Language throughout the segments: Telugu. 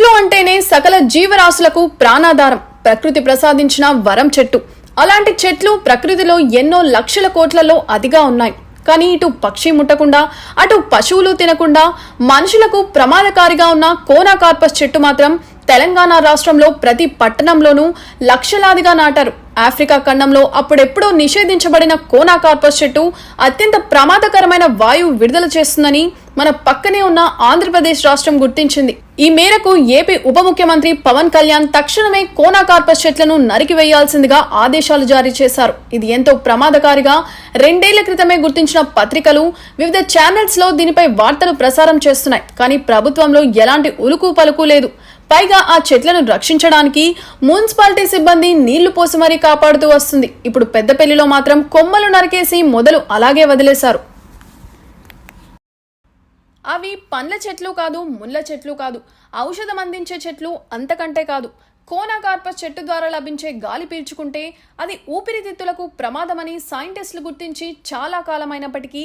చెట్లు అంటేనే సకల జీవరాశులకు ప్రాణాధారం. ప్రకృతి ప్రసాదించిన వరం చెట్టు. అలాంటి చెట్లు ప్రకృతిలో ఎన్నో లక్షల కోట్లలో అతిగా ఉన్నాయి. కానీ ఇటు పక్షి ముట్టకుండా అటు పశువులు తినకుండా మనుషులకు ప్రమాదకారిగా ఉన్న కోనాకార్పస్ చెట్టు మాత్రం తెలంగాణ రాష్ట్రంలో ప్రతి పట్టణంలోనూ లక్షలాదిగా నాటారు. ఆఫ్రికా ఖండంలో అప్పుడెప్పుడో నిషేధించబడిన కోనా కార్పస్ చెట్టు అత్యంత ప్రమాదకరమైన వాయువు విడుదల చేస్తుందని మన పక్కనే ఉన్న ఆంధ్రప్రదేశ్ రాష్ట్రం గుర్తించింది. ఈ మేరకు ఏపీ ఉప ముఖ్యమంత్రి పవన్ కళ్యాణ్ తక్షణమే కోనాకార్పస్ చెట్లను నరికివేయాల్సిందిగా ఆదేశాలు జారీ చేశారు. ఇది ఎంతో ప్రమాదకారిగా రెండేళ్ళ క్రితమే గుర్తించిన పత్రికలు వివిధ ఛానల్స్లో దీనిపై వార్తలు ప్రసారం చేస్తున్నాయి. కానీ ప్రభుత్వంలో ఎలాంటి ఉలుకు పలుకు లేదు. పైగా ఆ చెట్లను రక్షించడానికి మున్సిపాలిటీ సిబ్బంది నీళ్ళు పోసి మరీ కాపాడుతూ వస్తుంది. ఇప్పుడు పెద్దపల్లిలో మాత్రం కొమ్మలు నరికేసి మొదలు అలాగే వదిలేశారు. అవి పండ్ల చెట్లు కాదు ముళ్ళ చెట్లు కాదు. ఔషధం అందించే చెట్లు అంతకంటే కాదు. కోనాకార్పస్ చెట్టు ద్వారా లభించే గాలి పీల్చుకుంటే అది ఊపిరితిత్తులకు ప్రమాదమని సైంటిస్టులు గుర్తించి చాలా కాలమైనప్పటికీ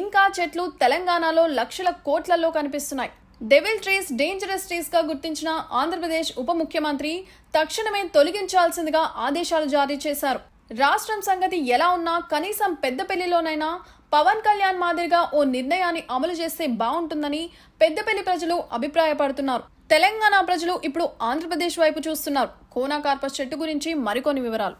ఇంకా చెట్లు తెలంగాణలో లక్షల కోట్లలో కనిపిస్తున్నాయి. డెవిల్ ట్రీస్ డేంజరస్ ట్రీస్గా గుర్తించిన ఆంధ్రప్రదేశ్ ఉప ముఖ్యమంత్రి తక్షణమే తొలగించాల్సిందిగా ఆదేశాలు జారీ చేశారు. రాష్ట్రం సంగతి ఎలా ఉన్నా కనీసం పెద్దపల్లిలోనైనా పవన్ కళ్యాణ్ మాదిరిగా ఓ నిర్ణయాన్ని అమలు చేస్తే బాగుంటుందని పెద్దపల్లి ప్రజలు అభిప్రాయపడుతున్నారు. తెలంగాణ ప్రజలు ఇప్పుడు ఆంధ్రప్రదేశ్ వైపు చూస్తున్నారు. కోనాకార్పస్ చెట్టు గురించి మరికొన్ని వివరాలు.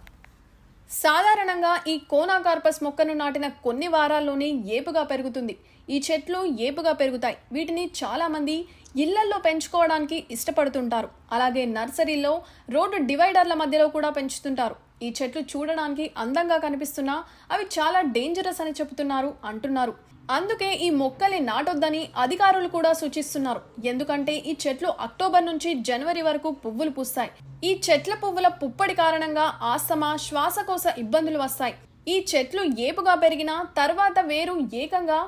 సాధారణంగా ఈ కోనాకార్పస్ మొక్కను నాటిన కొన్ని వారాల్లోనే ఏపుగా పెరుగుతుంది. ఈ చెట్లు ఏపుగా పెరుగుతాయి. వీటిని చాలామంది ఇళ్ళల్లో పెంచుకోవడానికి ఇష్టపడుతుంటారు. అలాగే నర్సరీలో రోడ్డు డివైడర్ల మధ్యలో కూడా పెంచుతుంటారు. ఈ చెట్లు చూడడానికి అందంగా కనిపిస్తున్నా అవి చాలా డేంజరస్ అని చెబుతున్నారు అంటున్నారు. అందుకే ఈ మొక్కల్ని నాటొద్దని అధికారులు కూడా సూచిస్తున్నారు. ఎందుకంటే ఈ చెట్లు అక్టోబర్ నుంచి జనవరి వరకు పువ్వులు పూస్తాయి. ఈ చెట్ల పువ్వుల పుప్పడి కారణంగా ఆస్తమా శ్వాసకోశ ఇబ్బందులు వస్తాయి. ఈ చెట్లు ఏపుగా పెరిగిన తర్వాత వేరు ఏకంగా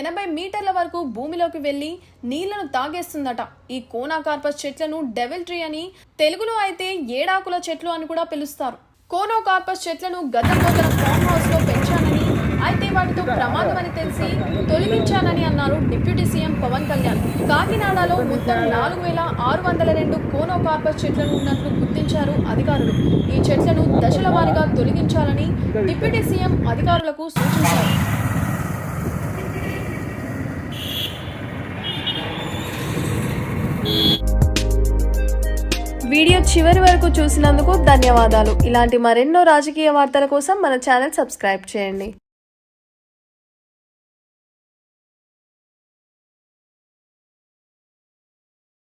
ఎనభై మీటర్ల వరకు భూమిలోకి వెళ్ళి నీళ్ళను తాగేస్తుందట. ఈ కోనాకార్పస్ చెట్లను డెవిల్ ట్రీ అని తెలుగులో అయితే ఏడాకుల చెట్లు అని కూడా పిలుస్తారు. కోనోకార్పస్ చెట్లను గతంలో తన ఫామ్ హౌస్లో అయితే వాటితో ప్రమాదం అని తెలిసి తొలగించానని అన్నారు డిప్యూటీ సీఎం పవన్ కళ్యాణ్. కాకినాడలో మొత్తం నాలుగు వేల ఆరు వందల రెండు కోనోకార్పస్ చెట్లను ఉన్నట్లు గుర్తించారు అధికారులు. ఈ చెట్లను దశల వారీగా తొలగించాలని డిప్యూటీ సీఎం అధికారులకు సూచించారు. వీడియో చివరి వరకు చూసినందుకు ధన్యవాదాలు. ఇలాంటి మరెన్నో రాజకీయ వార్తల కోసం మన ఛానల్ సబ్స్క్రైబ్ చేయండి.